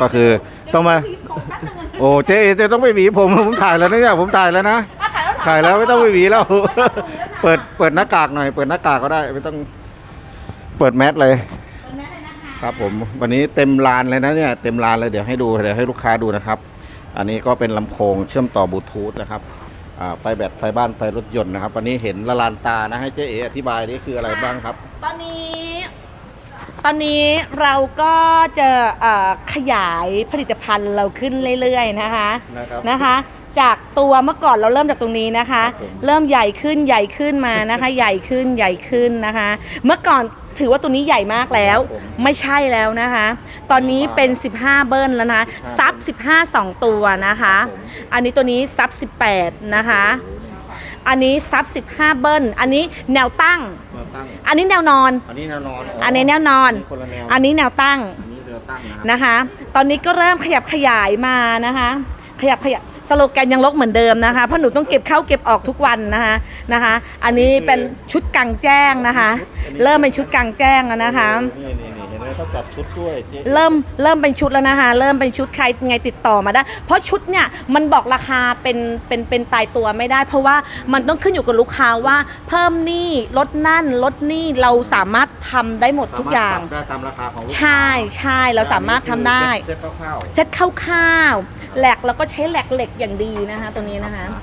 ก็คือต้องมา โอ้เจ๊เจ๊ต้องไปหวีผมผมถ่ายแล้วนะเนี่ยผมถ่ายแล้วนะถ่ายแล้วไม่ต้องไปหวีแล้วเปิดเปิดหน้ากากหน่อย เปิดหน้ากากก็ได้ไม่ต้องเปิดแมสเลยครับผมวันนี้เต็มลานเลยนะเนี่ยเต็มลานเลยเดี๋ยวให้ดูเดี๋ยวให้ลูกค้าดูนะครับ อันนี้ก็เป็นลำโพงเชื่อมต่อบลูทูธนะครับอ่าไฟแบตไฟบ้านไฟรถยนต์นะครับวันนี้เห็นละลานตานะให้เจ๊เออธิบายนี่คืออะไรบ้างครับ ตอนนี้ ตอนนี้เราก็จะเอ่อขยายผลิตภัณฑ์เราขึ้นเรื่อยๆนะคะ นะครับ นะคะ จากตัวเมื่อก่อนเราเริ่มจากตรงนี้นะคะ ครับผม เริ่มใหญ่ขึ้นใหญ่ขึ้นมานะคะ ใหญ่ขึ้นใหญ่ขึ้นนะคะ เมื่อก่อนถือว่าตัวนี้ใหญ่มากแล้ว ครับผมไม่ใช่แล้วนะคะ ตอนนี้เป็น 15 เบิ้ลแล้วนะซับ 15 2 ตัวนะคะ ครับผม อันนี้ตัวนี้ซับ 18 นะคะอั นนี้ซับ15 เบิ้ล อันนี้แนวตั้ง แนวตั้ง อันนี้แนวนอน อันนี้แนวนอนอันนี้แนวนอน คนละแนวอันนี้แนวตั้งอันนี้แนวตั้งนะครับนะคะ ตอนนี้ก็เริ่มขยับขยายมานะคะ ขยับขยับสโลแกนยังลกเหมือนเดิมนะคะ เพราะหนูต้องเก็บเข้าเก็บออกทุกวันนะคะนะคะ อันนี้เป็นชุดกลางแจ้งนะคะ เริ่มเป็นชุดกลางแจ้งแล้วนะคะ นี่นี่นี่ เห็นไหมเขาจัดชุดด้วยเจ๊เริ่มเริ่มเป็นชุดแล้วนะคะ เริ่มเป็นชุดใครไงติดต่อมาได้ เพราะชุดเนี่ยมันบอกราคาเป็นเป็นเป็นตายตัวไม่ได้ เพราะว่ามันต้องขึ้นอยู่กับลูกค้าว่า เพิ่มหนี้ลดนั่นลดนี่เราสามารถทำได้หมดทุกอย่าง สมรถปรับได้ตามราคาของลูกค้าใช่ใช่เราสามารถทำได้ เซ็ตคร่าวเซ็ตคร่าวๆแหลกแล้วก็ใช้แหลกเหล็กอย่างดีนะคะ ตัวนี้นะคะพวก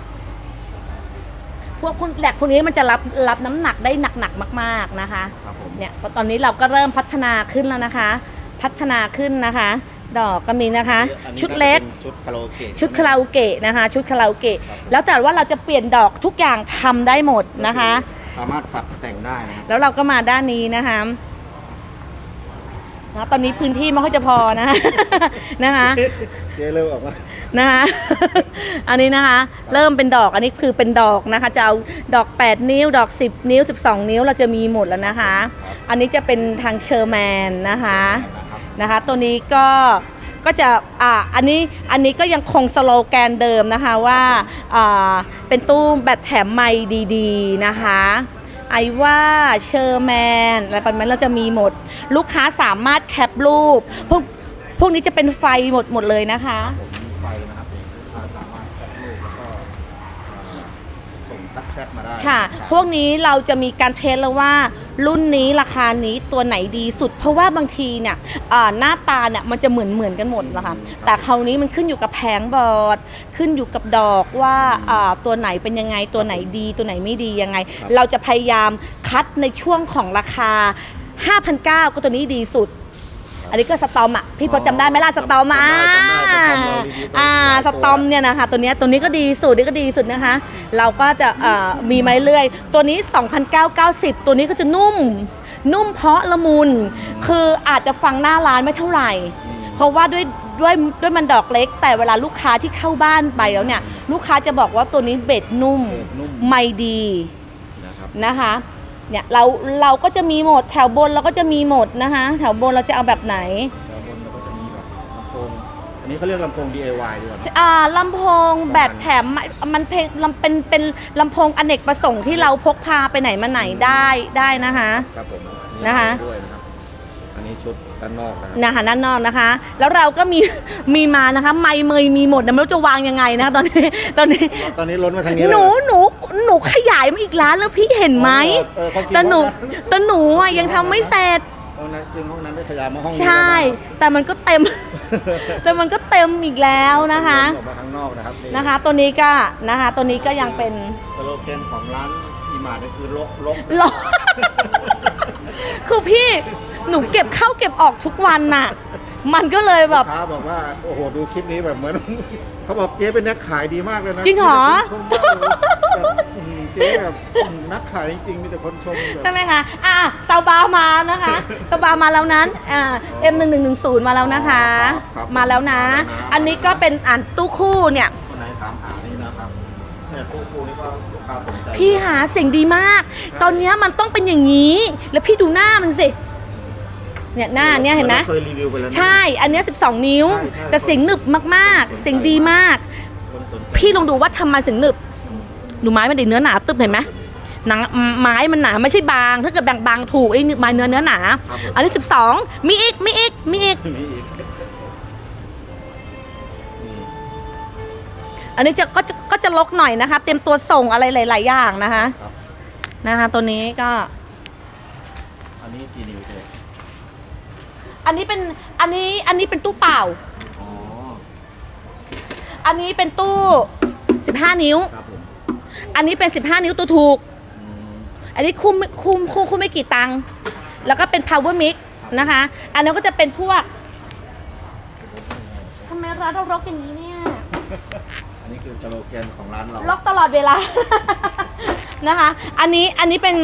พวกแหลกพวกนี้มันจะรับรับน้ำหนักได้หนักๆมาก ๆนะคะๆครับผมเนี่ยตอนนี้เราก็เริ่มพัฒนาขึ้นแล้วนะคะ พัฒนาขึ้นนะคะ ดอกก็มีนะคะอันนี้ชุดเล็กน่าจะเป็นชุดคาราโอเกะชุดคาราโอเกะนะคะ ชุดคาราโอเกะครับแล้วแต่ว่าเราจะเปลี่ยนดอกทุกอย่างทำได้หมดนะคะ สามารถปรับแต่งได้นะครับแล้วเราก็มาด้านนี้นะคะ นะตอนนี้พื้นที่ไม่ค่อยจะพอนะ นะคะเจ๊เริ่มออกมานะคะ อันนี้นะคะ เริ่มเป็นดอกอันนี้คือเป็นดอกนะคะ จะเอาดอก 8 นิ้ว ดอก 10 นิ้ว 12 นิ้วเราจะมีหมดแล้วนะคะ อันนี้จะเป็นทางเชอร์แมนนะคะนะครับนะคะตัวนี้ก็ก็จะอ่าอันนี้อันนี้ก็ยังคงสโลแกนเดิมนะคะว่าอ่าเป็นตู้แบตแถมไมค์ดีๆนะคะ ไอว่าเชอร์แมนอะไรประมาณนั้นเราจะมีหมด ลูกค้าสามารถแคปรูป พวกพวกนี้จะเป็นไฟหมดหมดเลยนะคะ ผมมีไฟนะครับลูกค้าสามารถแคปรูปแล้วก็ ส่งตักแชทมาได้ค่ะ พวกนี้เราจะมีการเทสแล้วว่า รุ่นนี้ราคานี้ตัวไหนดีสุด เพราะว่าบางทีเนี่ยอ่าหน้าตาเนี่ยมันจะเหมือนเหมือนกันหมดนะคะแต่คราวนี้มันขึ้นอยู่กับแผงบอร์ดขึ้นอยู่กับดอกว่าอ่าตัวไหนเป็นยังไงตัวไหนดี ตัวไหนไม่ดียังไง เราจะพยายามคัดในช่วงของราคา 5,900 ก็ตัวนี้ดีสุด อันนี้ก็สตอมอะพี่พอจำได้ไหมล่ะสตอมอะ จำได้จำได้สต อมเรารีวิวไปอ่าหลายสตัวตอมเนี่ยนะคะตัวเนี้ยตัวนี้ก็ดีสุดนี่ก็ดีสุดนะคะ เราก็จะเอ่อมีมาเรื่อย ตัวนี้ 2,990 ตัวนี้ก็จะนุ่ม นุ่มเพราะละมุน คืออาจจะฟังหน้าร้านไม่เท่าไหร่อืมเพราะว่าด้วยด้วยด้วยมันดอกเล็ก แต่เวลาลูกค้าที่เข้าบ้านไปแล้วเนี่ย ลูกค้าจะบอกว่าตัวนี้เบ็ดนุ่มเบ็ดนุ่ม ไม่ดี นะครับนะคะเนี่ยเราเราก็จะมีหมดแถวบนเราก็จะมีหมดนะคะ แถวบนเราจะเอาแบบไหน นนี้เขาเรียกลำโพง DIY ด้วยนะอ่าลำโพงแบตแถมมันเพลงลำเป็นเป็นลำโพงอเนกประสงค์ที่เราพกพาไปไหนมาไหนได้ได้นะคะ ครับผมมีนะคะ ด้วยนะครับ อันนี้ชุดด้านนอกนะครับนะคะนั่นนอนนะคะ แล้วเราก็มี มีมานะคะ ไมค์เมยมีหมดนะไม่รู้จะวางยังไงนะคะตอนนี้ตอนนี้ ตอนนี้ล้นมาทางนี้หนูเลยหนูหนูขยายมาอีกร้านแล้วพี่เห็นไหมเออเขากินแต่หนูห้องนั้นแต่หนูอะยังทำไม่เสร็จ ห้องนั้นจึงห้องนั้นได้ขยายมาห้องนี้ใช่ แต่มันก็เต็ม แต่มันก็เต็มอีกแล้วนะคะออกมาข้างนอกนะครับนะคะ ตัวนี้ก็นะคะตัวนี้ก็ยังเป็นสโลแกนของร้านอีมาร์นี่คือลกลกหลอคือพี่หนูเก็บเข้าเก็บออกทุกวันน่ะ มันก็เลยแบบ ลูกค้าบอกว่าโอ้โหดูคลิปนี้แบบเหมือน เขาบอกเจ๊เป็นนักขายดีมากเลยนะจริงเหรอ มีแต่คนชมมากเลยแบบอื้อหือเจ๊แบบอื้อหือนักขายจริงๆมีแต่คนชมแบบ ใช่ไหมคะ อะซาวบามานะคะ ซาวบามาแล้วนั้น อ่า M1110 มาแล้วนะคะ ครับมาแล้วนะมาแล้วนะอันนี้ก็เป็นอ่านตู้คู่เนี่ย คนไหนถามหานี่นะครับเนี่ยตู้คูนี่ก็ลูกค้าสนใจพี่หาเสียงดีมาก ตอนเนี้ยมันต้องเป็นอย่างนี้ แล้วพี่ดูหน้ามันสิ เนี่ยหน้าเนี่ยเห็นไหมเคยรีวิวไปแล้วใช่ อันเนี้ย12 นิ้ว ใช่ใช่ แต่เสียงหนึบมากๆ เสียงดีมากพี่ลองดูว่าทำไมเสียงหนึบหนูไม้มันดีเนื้อหนาตึบเห็นไหมหนังไม้มันหนาไม่ใช่บาง ถ้าเกิดแบ่งบางถูกไอ้นี่ไม้เนื้อเนื้อหนาอันนี้ 12 มีอีกมีอีกมีอีก มีอีกอันนี้จะก็จะก็จะลกหน่อยนะคะ เตรียมตัวส่งอะไรหลาย ๆ อย่างนะคะนะคะ ตัวนี้ก็อันนี้กี่นิ อันนี้เป็นอันนี้อันนี้เป็นตู้เปล่า อ๋อ อันนี้เป็นตู้ 15 นิ้ว ครับผมอันนี้เป็น 15 นิ้วตัวถูก อืมอันนี้คุ้มคุ้มคุ้มคุ้มไม่กี่ตังค์แล้วก็เป็น power mix นะคะ อันนั้นก็จะเป็นพวกทำไมร้านเรารกอย่างนี้เนี่ย อันนี้คือสโลแกนของร้านเราล็อกตลอดเวลา นะคะ อันนี้อันนี้เป็น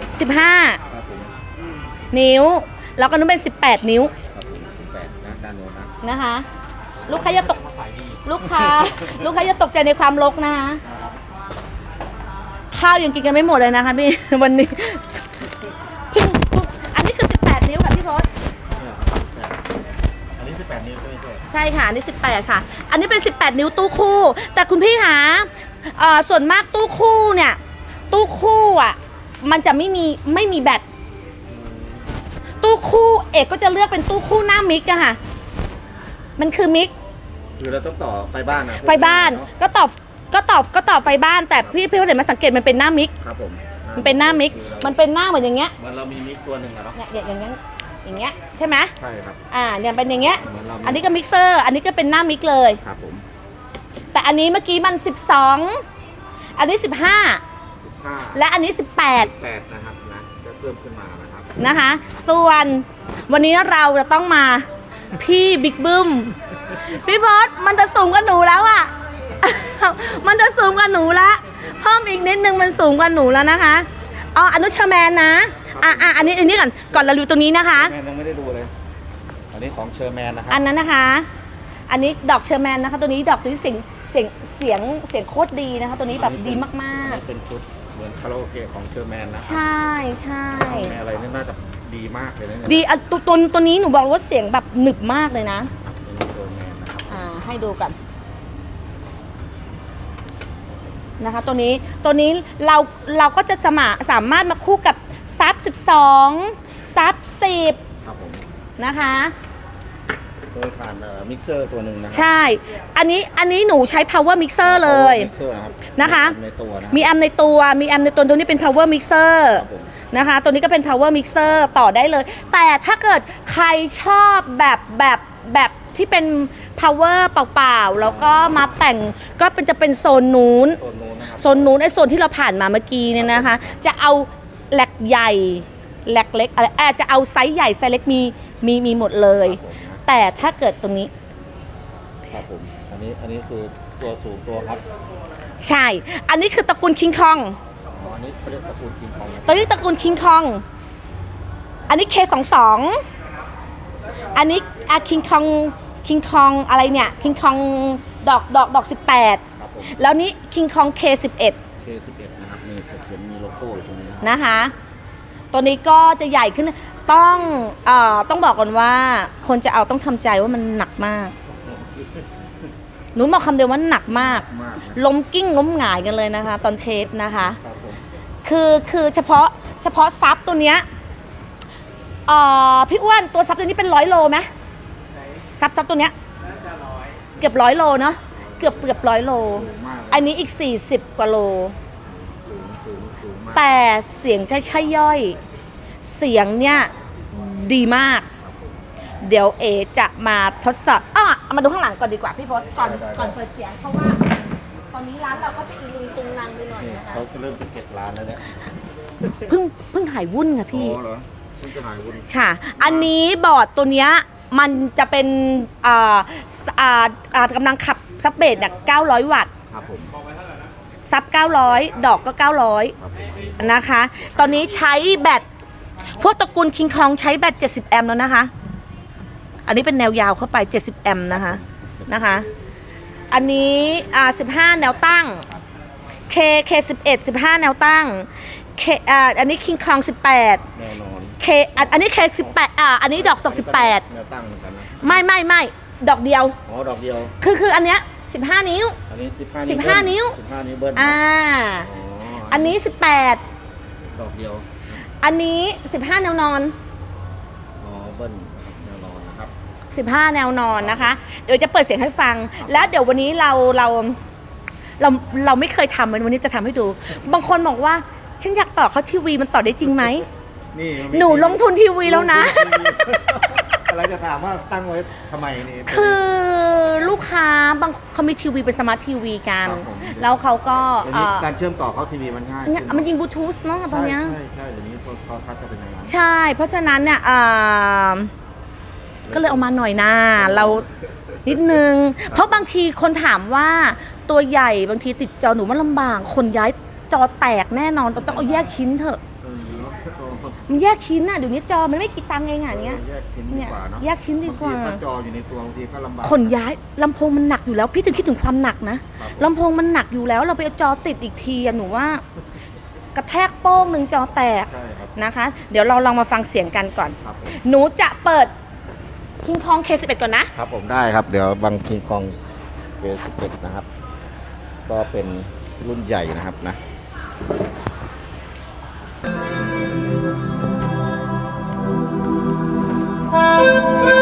15 ครับผมนิ้ว แล้วก็นู้นเป็น 18 นิ้วครับผมสิบแปดนะด้านโน้นนะนะคะ ลูกค้าจะตกลูกค้า ลูกค้าจะตกใจในความรกนะคะข้าวยังกินกันไม่หมดเลยนะคะพี่ วันนี้เพิ่งเพิ่งอันนี้คือ 18 นิ้วค่ะพี่พศเนี่ยครับแปดอันนี้สิบแปดนิ้วใช่ไหมเจ๊ใช่ค่ะอันนี้ 18 ค่ะ อันนี้เป็น 18 นิ้วตู้คู่ แต่คุณพี่หาเอ่อส่วนมากตู้คู่เนี่ย ตู้คู่อะ มันจะไม่มีไม่มีแบต ตู้คู่เอกก็จะเลือกเป็นตู้คู่หน้ามิกอะค่ะ มันคือมิก คือเราต้องต่อไฟบ้านนะไฟบ้านเอะก็ตอบก็ตอบก็ตอบไฟบ้าน แต่พี่พี่เห็นมาสังเกตมันเป็นหน้ามิก ครับผมมันเป็นหน้ามิก มันเป็นหน้าเหมือนอย่างเงี้ยเหมือนเรามีมิกตัวหนึ่งอะเนาะเนี่ยอย่างเงี้ยอย่างเงี้ยใช่ไหมใช่ครับอ่าเนี่ยเป็นอย่างเงี้ยเหมือนเรามีอันนี้ก็มิกเซอร์ อันนี้ก็เป็นหน้ามิกเลยครับผมแต่อันนี้เมื่อกี้มัน 12 อันนี้ 15สิบห้าและอันนี้ 18แปดนะครับนะจะ เพิ่มขึ้นมานะครับนะคะ ส่วนวันนี้เราจะต้องมาพี่บิ๊กบึ้มพี่พศมันจะสูงกว่าหนูแล้วอะมันจะสูงกว่าหนูละเพิ่มอีกนิดนึงมันสูงกว่าหนูแล้วนะคะอ๋ออนุชาแมนนะอะอะอันนี้อันนี้ก่อนก่อนเราดูตรงนี้นะคะ แมนยังไม่ได้ดูเลย อันนี้ของเชอร์แมนนะครัอันนั้นนะคะ อันนี้ดอกเชอร์แมนนะคะ ตัวนี้ดอกตัวนี้เสียงเสียงเสียงเสียงโคตรดีนะคะ ตัวนี้แบบดีมากอันนี้เป็นชุด เหมือนคาราโอเกะของเชอร์แมนนะๆครับใช่ใช่ในอะไรนี่น่าจะดีมากเลยนะเนี่ยดีอะตัวตัวตัวนี้หนูบอกว่าเสียงแบบหนึบมากเลยนะ ครับอันนี้เชอร์แมนนะครับอ่าให้ดูกันนะคะ ตัวนี้ตัวนี้เราเราก็จะสมาสามารถมาคู่กับซับ12ซับ10 ครับผม นะคะ เคยผ่านเอ่อมิกเซอร์ตัวหนึ่งนะครัใช่ อันนี้อันนี้หนูใช้ power mixer เลย มิกเซอร์นะครับนะคะในตัวนะมีแอมในตัวมีแอมในตัวตัวนี้เป็น power mixer ครับผมนะคะ ตัวนี้ก็เป็น power mixer ต่อได้เลย แต่ถ้าเกิดใครชอบแบบแบบแบบที่เป็น power เปล่าๆ แล้วก็มาแต่งก็เป็นจะเป็นโซนนู้นตัวนู้นนะครับโซนนู้นไอ้โซนที่เราผ่านมาเมื่อกี้เนี่ยนะคะ จะเอาแหลกใหญ่แหลกเล็กอะไรแอบจะเอาไซส์ใหญ่ไซส์เล็กมีมีมีหมดเลย ครับผมนะ แต่ถ้าเกิดตรงนี้ ครับผม อันนี้ อันนี้คือตัวสูงตัวครับใช่ อันนี้คือตระกูลคิงคอง อ๋ออันนี้เขาเรียกตระกูลคิงคองนะตัวนี้ตระกูลคิงคอง อันนี้ K22 อันนี้อะคิงคอง คิงคองอะไรเนี่ย คิงคองดอกดอกดอก18ครับผม แล้วนี้คิงคอง K11 K11 นะครับนี่ผมเห็นมีโลโก้อยู่ตรงนี้นะครับนะคะ ตัวนี้ก็จะใหญ่ขึ้นต้องเอ่อต้องบอกก่อนว่า คนจะเอาต้องทำใจว่ามันหนักมากหนูบอกคำเดียวว่าหนักมาก มากนะล้มกิ้งล้มหงายกันเลยนะคะ ตอนเทสนะคะ ครับผมคือคือเฉพาะเฉพาะซับตัวเนี้ยเอ่อพี่อ้วนตัวซับตัวนี้เป็นร้อยโลไหมซับซับตัวเนี้ยเกือบร้อยโลเนาะเกือบเกือบร้อยโลสูงมากเลยอันนี้อีก 40 กว่าโล สูงสูงสูงมาก แต่เสียงใช่ใช่ย่อย เสียงเนี่ยดีมากครับผมเดี๋ยวเอจะมาทดสอบอะเอามาดูข้างหลังก่อนดีกว่าพี่พศก่อนก่อนเปิดเสียงเพราะว่า ตอนนี้ร้านเราก็จะอีลุงตุงนางไปหน่อยนี่นะคะเขาจะเริ่มจะเก็บร้านแล้วเนี่ยเพิ่งเพิ่งหายวุ่นค่ะพี่ อ๋อเหรอเพิ่งจะหายวุ่นค่ะ อันนี้บอร์ดตัวเนี้ยมันจะเป็นอ่าสอ่าอ่ากำลังขับซับเบสเนี่ย900 วัตต์ ครับผม ซับ 900 ดอกก็ครับผม900 นะคะ ตอนนี้ใช้แบต พวกตระกูลคิงคองใช้แบต 70 แอมป์แล้วนะคะ อันนี้เป็นแนวยาวเข้าไป 70 แอมป์นะคะ นะคะ อันนี้อ่า15 แนวตั้ง K K 11 15 แนวตั้ง K อ่าอันนี้คิงคอง18 แน่นอน K อันอันนี้ K 18 อ่า อันนี้ดอกดอก18 แนวตั้งเหมือนกันนะไม่ไม่ไม่ดอกเดียว อ๋อดอกเดียว คือคืออันเนี้ย 15 นิ้ว อันนี้สิบห้าสิบห้านิ้ว สิบห้านิ้วเบิ้ลอ่า อ๋ออันนี้ดอกเดียว18อันนี้ 15 แนวนอน อ๋อเบิ้ลนะครับแนวนอนนะครับ 15 แนวนอนนะคะ เดี๋ยวจะเปิดเสียงให้ฟัง แล้วเดี๋ยววันนี้เราเราเราเราไม่เคยทำมันวันนี้จะทำให้ดู บางคนบอกว่าฉันอยากต่อเขาทีวีมันต่อได้จริงไหม นี่มัมีหนูลงทุนทีวีแล้วนะ อะไรจะถามว่าตั้งไว้ทำไมนี่ คือลูกค้าบางเขามีทีวีเป็นสมาร์ททีวีกัน ครับผม แล้วเขาก็เดี๋ยวนี้เอ่อการเชื่อมต่อเข้าทีวีมันง่ายเนี่ยขึ้มันยิงบลูทูธเนาะตรงเนี้ย ใช่ใช่เดี๋ยวนี้โทรทัศน์จะเป็นอย่างนั้น ใช่ เพราะฉะนั้นเนี่ยอ่าก็เลยเอามาหน่อยนะเรานิดนึง เพราะบางทีคนถามว่าตัวใหญ่บางทีติดจอหนูมันลำบาก คนย้ายจอแตกแน่นอนต้องเอาแยกชิ้นเถอะเออตัว มันแยกชิ้นอะเดี๋ยวนี้จอมันไม่กี่ตังค์เองอะเนี้ยแยกชิ้นดีเนี่ยกว่าเนาะแยกชิ้นดีกว่าบงทีถ้จออยู่ในตัวบางทีก็ลำบากขนย้ายลำโพงมันหนักอยู่แล้ว พี่ถึงคิดถึงความหนักนะครับลำโพงมันหนักอยู่แล้ว เราไปเอาจอติดอีกทีอะหนูว่ากระแทกโป้งหนึ่งจอแตกใช่ครับนะคะ เดี๋ยวเราลองมาฟังเสียงกันก่อนครับผมหนูจะเปิดคิงคอง K11 ก่อนนะครับผมได้ครับ เดี๋ยวบางคิงคองเบสิเนะครับ ก็เป็นรุ่นใหญ่นะครับนะ Música